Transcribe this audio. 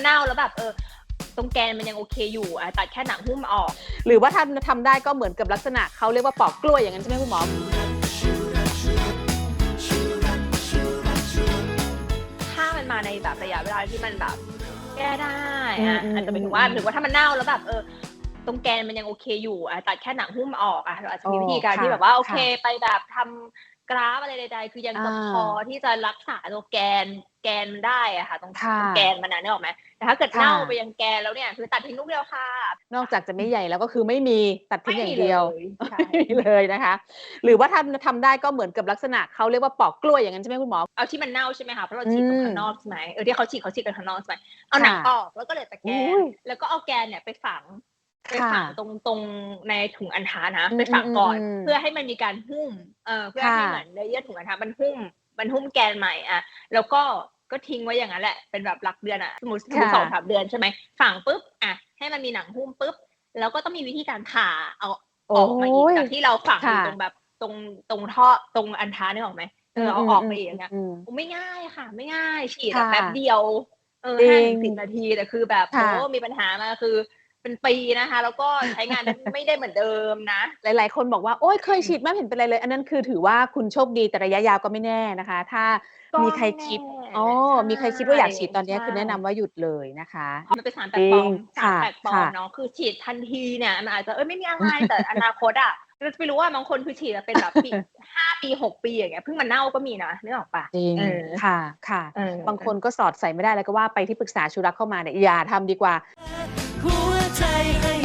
มันเน่าแล้วแบบเออตรงแกนมันยังโอเคอยู่อะตัดแค่หนังหุ้มออก หรือว่าถ้าทำได้ก็เหมือนกับลักษณะเขาเรียกว่าปอกกล้วยอย่างนั้นใช่ไหมคุณหมอ ถ้ามันมาในแบบระยะเวลาที่มันแบบแก้ได้อือะมอืม อาจจะเป็นอืถึมงว่าอืมถือว่าถ้ามันเน่าแล้วแบบเออตรงแกนมันยังโอเคอยู่อะตัดแค่หนังหุ้มออกอะเราอาจจะมีอ๋อวิธีการที่ค่ะแบบว่าโอเคค่ะไปแบบทำ กราฟอะไรใดๆ คือยังจะอ่าพอที่จะรักษาตัวแกนแกนมันได้อะค่ะ ตรงค่ะตรงแกนมันนะนึกออกไหมแต่ถ้าเกิดค่ะเน่าไปยังแกนแล้วเนี่ยคือตัดทิ้งลูกเดียวค่ะ นอกจากจะไม่ใหญ่แล้วก็คือไม่มีตัดทิ้งอย่างเดียวไม่มีเลยใช่ไม่มีเลยนะคะ หรือว่าถ้าทำได้ก็เหมือนกับลักษณะเขาเรียกว่าปอกกล้วยอย่างนั้นใช่ไหมคุณหมอเอาที่มันเน่าใช่ไหมคะเพราะเราฉีดตรงอืมข้างนอกใช่ไหมเออที่เขาฉีดเขาฉีดกันข้างนอกใช่ไหมเอาหนังค่ะออกแล้วก็เหลือแต่แกอุ้นยแล้วก็เอาแกนเนี่ยไปฝัง ไปค่ะฝังตรงตรงในถุงอันทานะอืมไปฝังก่อนอืมอืมเพื่อให้มันมีการหุ้มเออเพื่อให้ค่ะเหมือนเนื้อเยื่อถุงอันทามันหุ้ม มันหุ้มแกนใหม่อะแล้วก็ก็ทิ้งไว้อย่างนั้นแหละ เป็นแบบหลักเดือนอะสมมติสมมติสองสามเดือนใช่ไหมฝังปุ๊บอะให้มันมีหนังหุ้มปุ๊บแล้วก็ต้องมีวิธีการผ่าเอาออกมาอีกโอ้ยจากที่เราฝังอยู่ค่ะตรงแบบตรงตรงท่อตรงอันทาเนี่ยออกไหมเออเอาออกมาอีกอย่างเงี้ยมไม่ง่ายค่ะ ไม่ง่ายฉีดค่ะอะแป๊บเดียวเออจริห้างถึงสิบนาทีแต่คือแบบค่ะโอ้มีปัญหามาคือ เป็นปีนะคะ แล้วก็ใช้งานไม่ได้เหมือนเดิมนะ หลาย ๆ คนบอกว่าโอ๊ยเคยฉีดไม่เห็นเป็นไรเลย อันนั้นคือถือว่าคุณโชคดีแต่ระยะยาวก็ไม่แน่นะคะ ถ้าก็มีใครคิดไม่แน่อ๋อใช่มีใครคิดว่าอยากฉีดตอนนี้ใช่คือแนะนำว่าหยุดเลยนะคะมันเป็นสารแปลกปลอมจริงสารแปลกปลอมค่ะเนาะคือฉีดทันทีเนี่ยมันอาจจะเอ้ยไม่มีอะไรแต่อนาคตอะเราจะไปรู้ว่าบางคนคือฉีดแล้วเป็นแบบปีห้าปีหกปีอย่างเงี้ยเพิ่งมันเน่าก็มีนะนึกออกปะจริงเออค่ะค่ะเออบางคนก็สอดใส่ไม่ได้แล้วก็ว่าไปที่ปรึกษาชูรักเข้ามาเนี่ยอย่าทำดีกว่าหัว ใจให้